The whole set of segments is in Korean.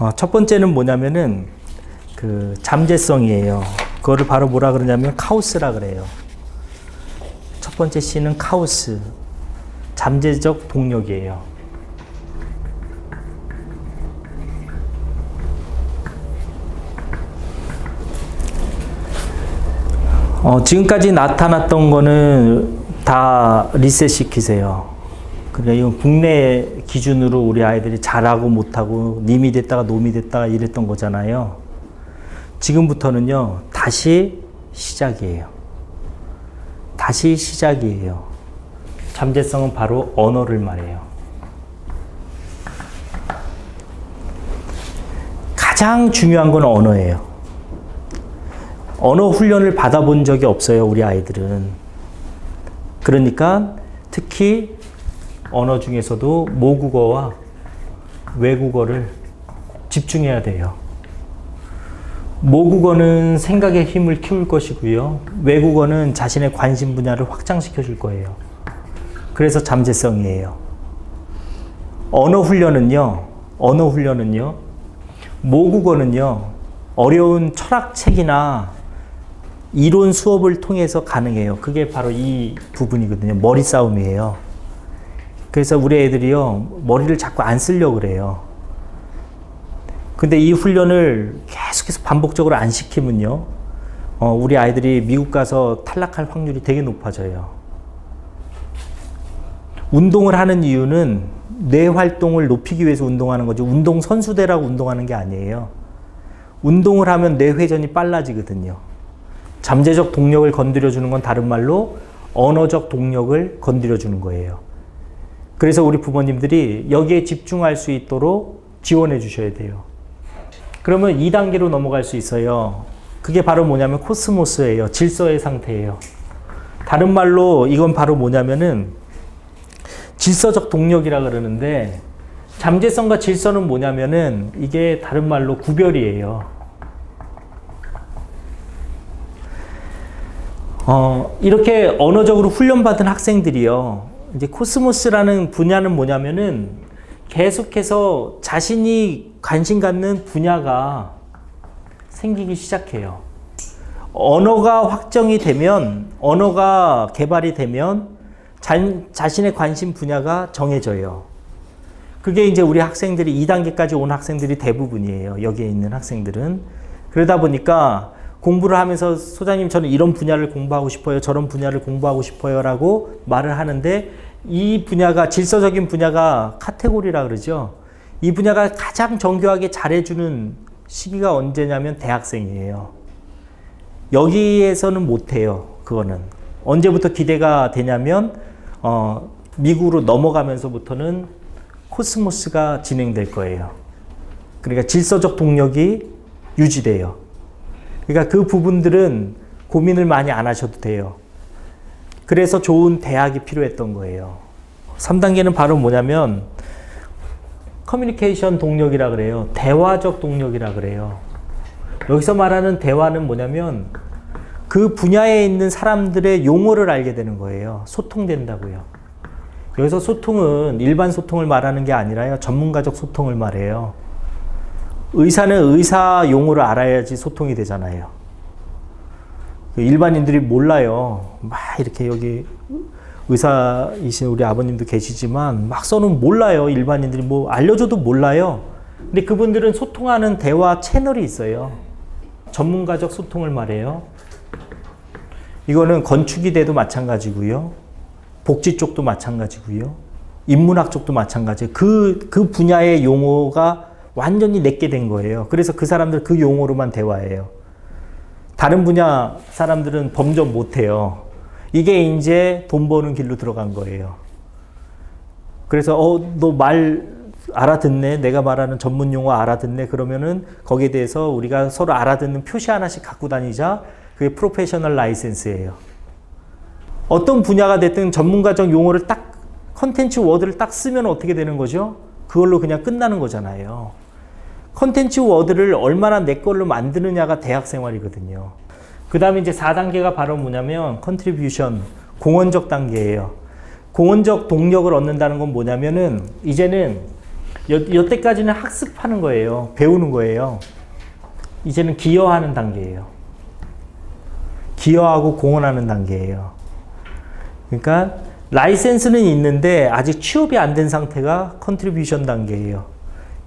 어, 첫 번째는 뭐냐면은 그 잠재성이에요. 그거를 바로 뭐라 그러냐면 카오스라 그래요. 첫 번째 C는 카오스. 잠재적 동력이에요. 어, 지금까지 나타났던 거는 다 리셋 시키세요. 그러니까 이건 국내 기준으로 우리 아이들이 잘하고 못하고 님이 됐다가 놈이 됐다가 이랬던 거잖아요. 지금부터는요, 다시 시작이에요. 다시 시작이에요. 잠재성은 바로 언어를 말해요. 가장 중요한 건 언어예요. 언어 훈련을 받아본 적이 없어요, 우리 아이들은. 그러니까 특히 언어 중에서도 모국어와 외국어를 집중해야 돼요. 모국어는 생각의 힘을 키울 것이고요. 외국어는 자신의 관심 분야를 확장시켜 줄 거예요. 그래서 잠재성이에요. 언어 훈련은요, 언어 훈련은요, 모국어는요, 어려운 철학책이나 이론 수업을 통해서 가능해요. 그게 바로 이 부분이거든요. 머리 싸움이에요. 그래서 우리 애들이요, 머리를 자꾸 안 쓰려고 그래요. 근데 이 훈련을 계속해서 반복적으로 안 시키면요, 어, 우리 아이들이 미국 가서 탈락할 확률이 되게 높아져요. 운동을 하는 이유는 뇌 활동을 높이기 위해서 운동하는 거죠. 운동 선수대라고 운동하는 게 아니에요. 운동을 하면 뇌 회전이 빨라지거든요. 잠재적 동력을 건드려 주는 건 다른 말로 언어적 동력을 건드려 주는 거예요. 그래서 우리 부모님들이 여기에 집중할 수 있도록 지원해 주셔야 돼요. 그러면 2단계로 넘어갈 수 있어요. 그게 바로 뭐냐면 코스모스예요. 질서의 상태예요. 다른 말로 이건 바로 뭐냐면은 질서적 동력이라 그러는데 잠재성과 질서는 뭐냐면은 이게 다른 말로 구별이에요. 어, 이렇게 언어적으로 훈련받은 학생들이요. 이제 코스모스라는 분야는 뭐냐면은 계속해서 자신이 관심 갖는 분야가 생기기 시작해요. 언어가 확정이 되면, 언어가 개발이 되면 자, 자신의 관심 분야가 정해져요. 그게 이제 우리 학생들이 2단계까지 온 학생들이 대부분이에요. 여기에 있는 학생들은. 그러다 보니까 공부를 하면서 소장님 저는 이런 분야를 공부하고 싶어요. 저런 분야를 공부하고 싶어요. 라고 말을 하는데 이 분야가 질서적인 분야가 카테고리라 그러죠. 이 분야가 가장 정교하게 잘해주는 시기가 언제냐면 대학생이에요. 여기에서는 못해요. 그거는. 언제부터 기대가 되냐면, 어, 미국으로 넘어가면서부터는 코스모스가 진행될 거예요. 그러니까 질서적 동력이 유지돼요. 그러니까 그 부분들은 고민을 많이 안 하셔도 돼요. 그래서 좋은 대학이 필요했던 거예요. 3단계는 바로 뭐냐면 커뮤니케이션 동력이라 그래요. 대화적 동력이라 그래요. 여기서 말하는 대화는 뭐냐면 그 분야에 있는 사람들의 용어를 알게 되는 거예요. 소통된다고요. 여기서 소통은 일반 소통을 말하는 게 아니라요. 전문가적 소통을 말해요. 의사는 의사 용어를 알아야지 소통이 되잖아요. 일반인들이 몰라요. 막 이렇게 여기 의사이신 우리 아버님도 계시지만 막서는 몰라요. 일반인들이 뭐 알려줘도 몰라요. 근데 그분들은 소통하는 대화 채널이 있어요. 전문가적 소통을 말해요. 이거는 건축이 돼도 마찬가지고요. 복지 쪽도 마찬가지고요. 인문학 쪽도 마찬가지예요. 그, 그 분야의 용어가 완전히 내게 된 거예요. 그래서 그 사람들 그 용어로만 대화해요. 다른 분야 사람들은 범접 못해요. 이게 이제 돈 버는 길로 들어간 거예요. 그래서 어 너 말 알아듣네. 내가 말하는 전문 용어 알아듣네. 그러면은 거기에 대해서 우리가 서로 알아듣는 표시 하나씩 갖고 다니자. 그게 프로페셔널 라이센스예요. 어떤 분야가 됐든 전문가적 용어를 딱 컨텐츠 워드를 딱 쓰면 어떻게 되는 거죠? 그걸로 그냥 끝나는 거잖아요. 컨텐츠 워드를 얼마나 내 걸로 만드느냐가 대학 생활이거든요. 그 다음에 이제 4단계가 바로 뭐냐면 컨트리뷰션, 공헌적 단계예요. 공헌적 동력을 얻는다는 건 뭐냐면은 이제는 여, 여태까지는 학습하는 거예요. 배우는 거예요. 이제는 기여하는 단계예요. 기여하고 공헌하는 단계예요. 그러니까 라이센스는 있는데 아직 취업이 안 된 상태가 컨트리뷰션 단계예요.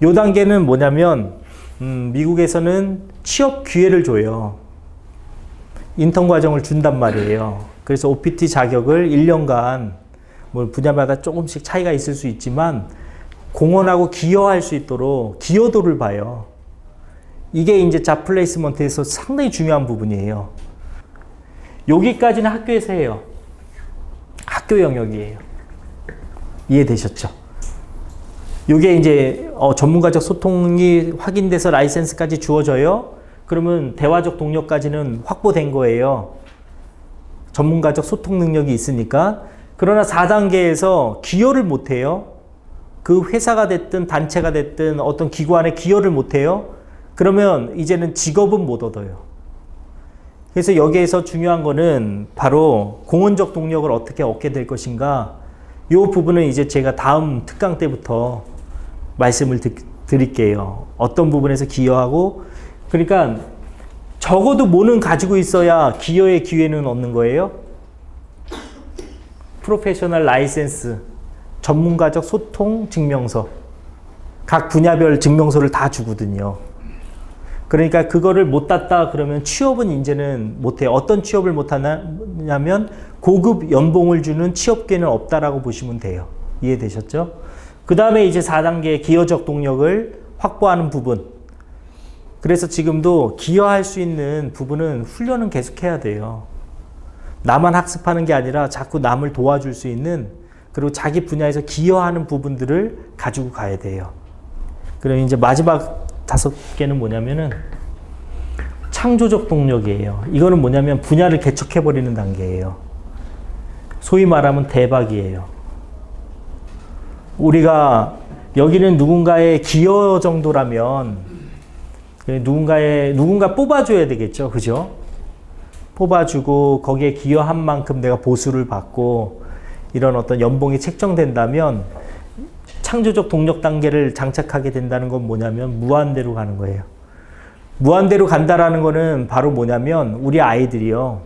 요 단계는 뭐냐면 음, 미국에서는 취업 기회를 줘요. 인턴 과정을 준단 말이에요. 그래서 OPT 자격을 1년간 뭐 분야마다 조금씩 차이가 있을 수 있지만 공헌하고 기여할 수 있도록 기여도를 봐요. 이게 이제 잡 플레이스먼트에서 상당히 중요한 부분이에요. 여기까지는 학교에서 해요. 학교 영역이에요. 이해되셨죠? 이게 이제 어, 전문가적 소통이 확인돼서 라이센스까지 주어져요. 그러면 대화적 동력까지는 확보된 거예요. 전문가적 소통 능력이 있으니까. 그러나 4단계에서 기여를 못 해요. 그 회사가 됐든 단체가 됐든 어떤 기관에 기여를 못 해요. 그러면 이제는 직업은 못 얻어요. 그래서 여기에서 중요한 거는 바로 공헌적 동력을 어떻게 얻게 될 것인가. 이 부분은 이제 제가 다음 특강 때부터 말씀을 드, 드릴게요. 어떤 부분에서 기여하고 그러니까 적어도 뭐는 가지고 있어야 기여의 기회는 얻는 거예요. 프로페셔널 라이센스, 전문가적 소통 증명서. 각 분야별 증명서를 다 주거든요. 그러니까 그거를 못 땄다 그러면 취업은 이제는 못해요. 어떤 취업을 못 하냐면 고급 연봉을 주는 취업 기회는 없다라고 보시면 돼요. 이해되셨죠? 그 다음에 이제 4단계 기여적 동력을 확보하는 부분. 그래서 지금도 기여할 수 있는 부분은 훈련은 계속해야 돼요. 나만 학습하는 게 아니라 자꾸 남을 도와줄 수 있는 그리고 자기 분야에서 기여하는 부분들을 가지고 가야 돼요. 그럼 이제 마지막 다섯 개는 뭐냐면은 창조적 동력이에요. 이거는 뭐냐면 분야를 개척해버리는 단계예요. 소위 말하면 대박이에요. 우리가 여기는 누군가의 기여 정도라면 누군가의 누군가 뽑아줘야 되겠죠, 그죠? 뽑아주고 거기에 기여한 만큼 내가 보수를 받고 이런 어떤 연봉이 책정된다면 창조적 동력 단계를 장착하게 된다는 건 뭐냐면 무한대로 가는 거예요. 무한대로 간다라는 거는 바로 뭐냐면 우리 아이들이요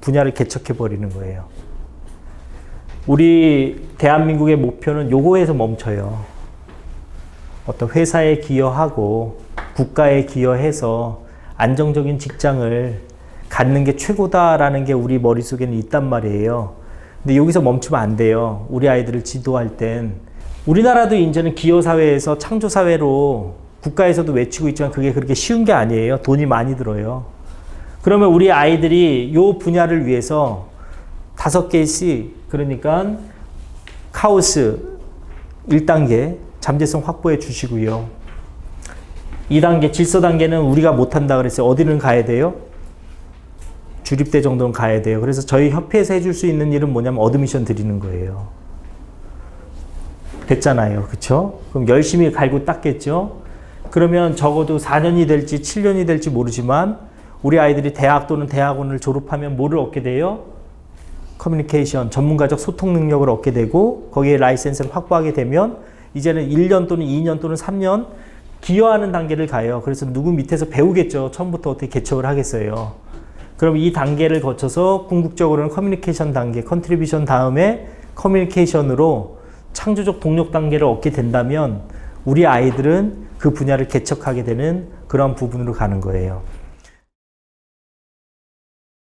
분야를 개척해 버리는 거예요. 우리 대한민국의 목표는 요거에서 멈춰요. 어떤 회사에 기여하고 국가에 기여해서 안정적인 직장을 갖는 게 최고다라는 게 우리 머릿속에는 있단 말이에요. 근데 여기서 멈추면 안 돼요. 우리 아이들을 지도할 땐 우리나라도 이제는 기여사회에서 창조사회로 국가에서도 외치고 있지만 그게 그렇게 쉬운 게 아니에요. 돈이 많이 들어요. 그러면 우리 아이들이 요 분야를 위해서 다섯 개씩 그러니까 카오스 1단계 잠재성 확보해 주시고요. 2단계 질서 단계는 우리가 못 한다 그랬어요. 어디는 가야 돼요? 주립대 정도는 가야 돼요. 그래서 저희 협회에서 해줄 수 있는 일은 뭐냐면 어드미션 드리는 거예요. 됐잖아요. 그쵸? 그럼 열심히 갈고 닦겠죠? 그러면 적어도 4년이 될지 7년이 될지 모르지만 우리 아이들이 대학 또는 대학원을 졸업하면 뭐를 얻게 돼요? 커뮤니케이션, 전문가적 소통 능력을 얻게 되고 거기에 라이센스를 확보하게 되면 이제는 1년 또는 2년 또는 3년 기여하는 단계를 가요. 그래서 누구 밑에서 배우겠죠. 처음부터 어떻게 개척을 하겠어요. 그럼 이 단계를 거쳐서 궁극적으로는 커뮤니케이션 단계, 컨트리뷰션 다음에 커뮤니케이션으로 창조적 동력 단계를 얻게 된다면 우리 아이들은 그 분야를 개척하게 되는 그런 부분으로 가는 거예요.